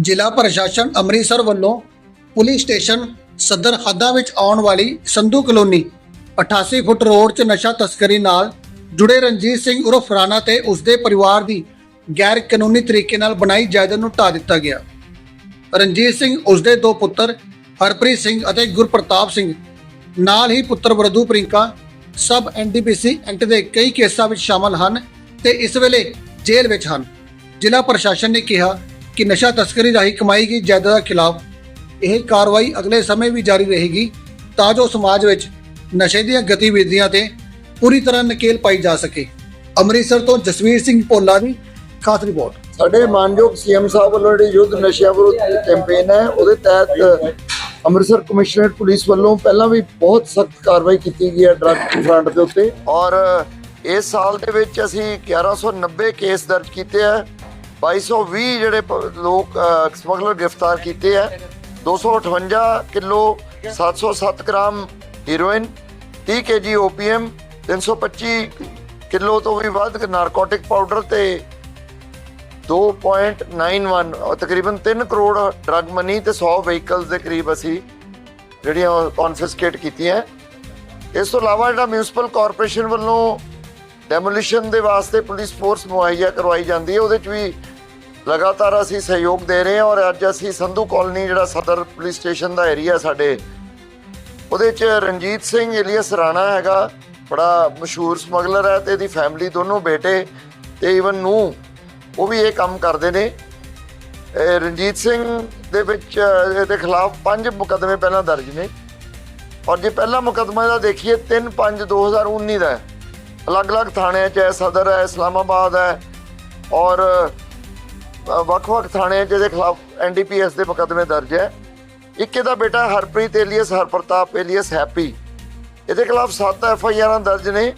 ਜ਼ਿਲ੍ਹਾ ਪ੍ਰਸ਼ਾਸਨ ਅੰਮ੍ਰਿਤਸਰ ਵੱਲੋਂ ਪੁਲਿਸ ਸਟੇਸ਼ਨ ਸਦਰ ਹੱਦਾਂ ਵਿੱਚ ਆਉਣ ਵਾਲੀ ਸੰਧੂ ਕਲੋਨੀ 88 ਫੁੱਟ ਰੋਡ 'ਚ ਨਸ਼ਾ ਤਸਕਰੀ ਨਾਲ ਜੁੜੇ ਰਣਜੀਤ ਸਿੰਘ ਉਰਫ ਰਾਣਾ ਤੇ ਉਸਦੇ ਪਰਿਵਾਰ ਦੀ ਗੈਰ ਕਾਨੂੰਨੀ ਤਰੀਕੇ ਨਾਲ ਬਣਾਈ ਜਾਇਦਾਦ ਨੂੰ ਢਾ ਦਿੱਤਾ ਗਿਆ। ਰਣਜੀਤ ਸਿੰਘ, ਉਸਦੇ ਦੋ ਪੁੱਤਰ ਹਰਪ੍ਰੀਤ ਸਿੰਘ ਅਤੇ ਗੁਰਪ੍ਰਤਾਪ ਸਿੰਘ, ਨਾਲ ਹੀ ਪੁੱਤਰ ਵਰਦੂ ਪ੍ਰਿੰਕਾ ਸਭ ਐਨਡੀਪੀਸੀ ਐਕਟ ਦੇ ਕਈ ਕੇਸਾਂ ਵਿੱਚ ਸ਼ਾਮਲ ਹਨ ਤੇ ਇਸ ਵੇਲੇ ਜੇਲ੍ਹ ਵਿੱਚ ਹਨ। ਜ਼ਿਲ੍ਹਾ ਪ੍ਰਸ਼ਾਸਨ ਨੇ ਕਿਹਾ ਕਿ ਨਸ਼ਾ ਤਸਕਰੀ ਰਾਹੀਂ ਕਮਾਈ ਗਈ ਜਾਇਦਾਦ ਖਿਲਾਫ ਇਹ ਕਾਰਵਾਈ ਅਗਲੇ ਸਮੇਂ ਵੀ ਜਾਰੀ ਰਹੇਗੀ, ਤਾਂ ਜੋ ਸਮਾਜ ਵਿੱਚ ਨਸ਼ੇ ਦੀਆਂ ਗਤੀਵਿਧੀਆਂ ਤੇ ਪੂਰੀ ਤਰ੍ਹਾਂ ਨਕੇਲ ਪਾਈ ਜਾ ਸਕੇ। ਅੰਮ੍ਰਿਤਸਰ ਤੋਂ ਜਸਵੀਰ ਸਿੰਘ ਭੋਲਾ ਦੀ ਖਾਸ ਰਿਪੋਰਟ। ਸਾਡੇ ਮਾਨਯੋਗ ਸੀਐਮ ਸਾਹਿਬ ਵੱਲੋਂ ਜਿਹੜੀ ਯੁੱਧ ਨਸ਼ਿਆਂ ਵਿਰੁੱਧ ਕੈਂਪੇਨ ਹੈ, ਉਹਦੇ ਤਹਿਤ ਅੰਮ੍ਰਿਤਸਰ ਕਮਿਸ਼ਨਰੇਟ ਪੁਲਿਸ ਵੱਲੋਂ ਪਹਿਲਾਂ ਵੀ ਬਹੁਤ ਸਖਤ ਕਾਰਵਾਈ ਕੀਤੀ ਗਈ ਹੈ ਡਰੱਗ ਫਰੰਟ ਦੇ ਉੱਤੇ। ਔਰ ਇਸ ਸਾਲ ਦੇ ਵਿੱਚ ਅਸੀਂ 1190 ਕੇਸ ਦਰਜ ਕੀਤੇ ਆ 2220 ਜਿਹੜੇ ਪ- ਲੋਕ ਸਮਗਲਰ ਗ੍ਰਿਫਤਾਰ ਕੀਤੇ ਆ। 258 kilo 707 gram heroin 30 KG opium 325 kilo ਤੋਂ ਵੀ ਵੱਧ ਨਾਰਕੋਟਿਕ ਪਾਊਡਰ ਤੇ 2.91 ਉਹ ਤਕਰੀਬਨ 3 ਕਰੋੜ ਡਰੱਗ ਮਨੀ ਤੇ 100 ਵਹੀਕਲਸ ਦੇ ਕਰੀਬ ਅਸੀਂ ਜਿਹੜੀਆਂ ਕਨਫਿਸਕੇਟ ਕੀਤੀਆਂ। ਇਸ ਤੋਂ ਇਲਾਵਾ ਜਿਹੜਾ ਮਿਊਨਿਸਪਲ ਕਾਰਪੋਰੇਸ਼ਨ ਵੱਲੋਂ ਡੈਮੋਲੀਸ਼ਨ ਦੇ ਵਾਸਤੇ ਪੁਲਿਸ ਫੋਰਸ ਮੁਹੱਈਆ ਕਰਵਾਈ ਜਾਂਦੀ ਹੈ, ਉਹਦੇ 'ਚ ਵੀ ਲਗਾਤਾਰ ਅਸੀਂ ਸਹਿਯੋਗ ਦੇ ਰਹੇ ਹਾਂ ਔਰ ਅੱਜ ਅਸੀਂ ਸੰਧੂ ਕਾਲਨੀ, ਜਿਹੜਾ ਸਦਰ ਪੁਲਿਸ ਸਟੇਸ਼ਨ ਦਾ ਏਰੀਆ ਸਾਡੇ, ਉਹਦੇ 'ਚ ਰਣਜੀਤ ਸਿੰਘ ਇਲੀਅਸ ਰਾਣਾ ਹੈਗਾ, ਬੜਾ ਮਸ਼ਹੂਰ ਸਮਗਲਰ ਹੈ ਤੇ ਇਹਦੀ ਫੈਮਿਲੀ ਦੋਨੋਂ ਬੇਟੇ ਤੇ ਇਵਨ ਨੂੰ ਉਹ ਵੀ ਇਹ ਕੰਮ ਕਰਦੇ ਨੇ। ਰਣਜੀਤ ਸਿੰਘ ਦੇ ਵਿੱਚ ਇਹਦੇ ਖਿਲਾਫ ਪੰਜ ਮੁਕੱਦਮੇ ਪਹਿਲਾਂ ਦਰਜ ਨੇ। ਔਰ ਜੇ ਪਹਿਲਾ ਮੁਕੱਦਮਾ ਦਾ ਦੇਖੀਏ 3 5 2019 ਦਾ ਹੈ। ਅਲੱਗ-ਅਲੱਗ ਥਾਣਿਆਂ 'ਚ ਹੈ, ਸਦਰ ਹੈ, ਇਸਲਾਮਾਬਾਦ ਹੈ। ਔਰ ਵੱਖ-ਵੱਖ ਥਾਣਿਆਂ 'ਚ ਇਹਦੇ ਖਿਲਾਫ ਐਨਡੀਪੀਐਸ ਦੇ ਮੁਕੱਦਮੇ ਦਰਜ ਹੈ। ਇੱਕ ਇਹਦਾ ਬੇਟਾ Harpreet alias, Harpartap alias Happy. ਇਹਦੇ ਖਿਲਾਫ 7 ਐਫ ਆਈ ਆਰਾਂ ਦਰਜ ਨੇ।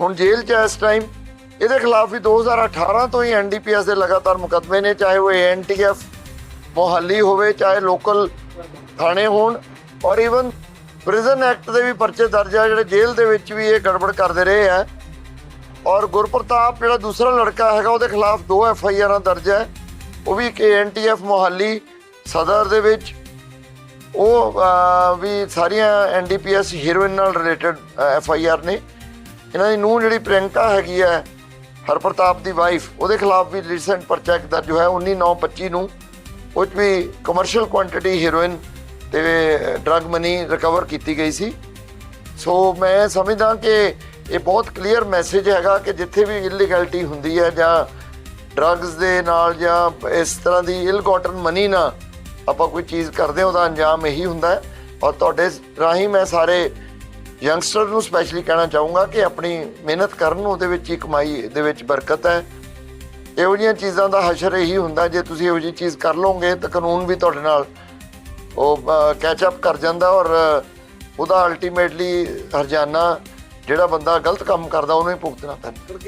ਹੁਣ ਜੇਲ੍ਹ 'ਚ ਹੈ ਇਸ ਟਾਈਮ ਇਹਦੇ ਖਿਲਾਫ ਵੀ 2018 ਤੋਂ ਹੀ ਐਨਡੀਪੀਐਸ ਦੇ ਲਗਾਤਾਰ ਮੁਕੱਦਮੇ ਨੇ, ਚਾਹੇ ਉਹ ਐਨਟੀਐਫ ਮੋਹਾਲੀ ਹੋਵੇ, ਚਾਹੇ ਲੋਕਲ ਥਾਣੇ ਹੋਣ। ਔਰ ਇਵਨ ਪ੍ਰਿਜ਼ਨ ਐਕਟ ਦੇ ਵੀ ਪਰਚੇ ਦਰਜ ਆ, ਜਿਹੜੇ ਜੇਲ੍ਹ ਦੇ ਵਿੱਚ ਵੀ ਇਹ ਗੜਬੜ ਕਰਦੇ ਰਹੇ ਆ। ਔਰ ਗੁਰਪ੍ਰਤਾਪ, ਜਿਹੜਾ ਦੂਸਰਾ ਲੜਕਾ ਹੈਗਾ, ਉਹਦੇ ਖਿਲਾਫ ਦੋ ਐਫ ਆਈ ਆਰਾਂ ਦਰਜ ਹੈ। ਉਹ ਵੀ ਕਿ ਐਨਟੀਐਫ ਮੋਹਾਲੀ ਸਦਰ ਦੇ ਵਿੱਚ। ਉਹ ਵੀ ਸਾਰੀਆਂ ਐਨਡੀਪੀਐਸ ਹੀਰੋਇਨ ਨਾਲ ਰਿਲੇਟਡ ਐਫ ਆਈ ਆਰ ਨੇ। ਇਹਨਾਂ ਦੀ ਨੂੰਹ ਜਿਹੜੀ ਪ੍ਰਿਯੰਕਾ ਹੈਗੀ ਹੈ, ਹਰਪ੍ਰਤਾਪ ਦੀ ਵਾਈਫ ਉਹਦੇ ਖਿਲਾਫ ਵੀ ਰੀਸੈਂਟ ਪਰਚਾ ਇੱਕ ਦਰਜ ਹੋਇਆ 19/9/25 ਨੂੰ ਉਹ 'ਚ ਵੀ ਕਮਰਸ਼ੀਅਲ ਕੁਆਂਟੀਟੀ ਹੀਰੋਇਨ ਤੇ ਡਰੱਗ ਮਨੀ ਰਿਕਵਰ ਕੀਤੀ ਗਈ ਸੀ। ਸੋ ਮੈਂ ਸਮਝਦਾ ਕਿ ਇਹ ਬਹੁਤ ਕਲੀਅਰ ਮੈਸੇਜ ਹੈਗਾ ਕਿ ਜਿੱਥੇ ਵੀ ਇਲੀਗੈਲਿਟੀ ਹੁੰਦੀ ਹੈ ਜਾਂ ਡਰੱਗਸ ਦੇ ਨਾਲ ਜਾਂ ਇਸ ਤਰ੍ਹਾਂ ਦੀ ਇਲ ਗੋਟਨ ਮਨੀ ਨਾਲ ਆਪਾਂ ਕੋਈ ਚੀਜ਼ ਕਰਦੇ ਹਾਂ, ਉਹਦਾ ਅੰਜਾਮ ਇਹੀ ਹੁੰਦਾ ਹੈ। ਔਰ ਤੁਹਾਡੇ ਰਾਹੀਂ ਮੈਂ ਸਾਰੇ ਯੰਗਸਟਰ ਨੂੰ ਸਪੈਸ਼ਲੀ ਕਹਿਣਾ ਚਾਹੂੰਗਾ ਕਿ ਆਪਣੀ ਮਿਹਨਤ ਕਰਨ ਉਹਦੇ ਵਿੱਚ ਹੀ ਕਮਾਈ ਦੇ ਵਿੱਚ ਬਰਕਤ ਹੈ। ਇਹੋ ਜਿਹੀਆਂ ਚੀਜ਼ਾਂ ਦਾ ਹਸ਼ਰ ਇਹੀ ਹੁੰਦਾ, ਜੇ ਤੁਸੀਂ ਇਹੋ ਜਿਹੀ ਚੀਜ਼ ਕਰ ਲਓਗੇ ਤਾਂ ਕਾਨੂੰਨ ਵੀ ਤੁਹਾਡੇ ਨਾਲ ਉਹ ਕੈਚ ਅਪ ਕਰ ਜਾਂਦਾ ਔਰ ਉਹਦਾ ਅਲਟੀਮੇਟਲੀ ਹਰਜਾਨਾ ਜਿਹੜਾ ਬੰਦਾ ਗਲਤ ਕੰਮ ਕਰਦਾ, ਉਹਨੂੰ ਹੀ ਭੁਗਤਣਾ ਪੈਂਦਾ।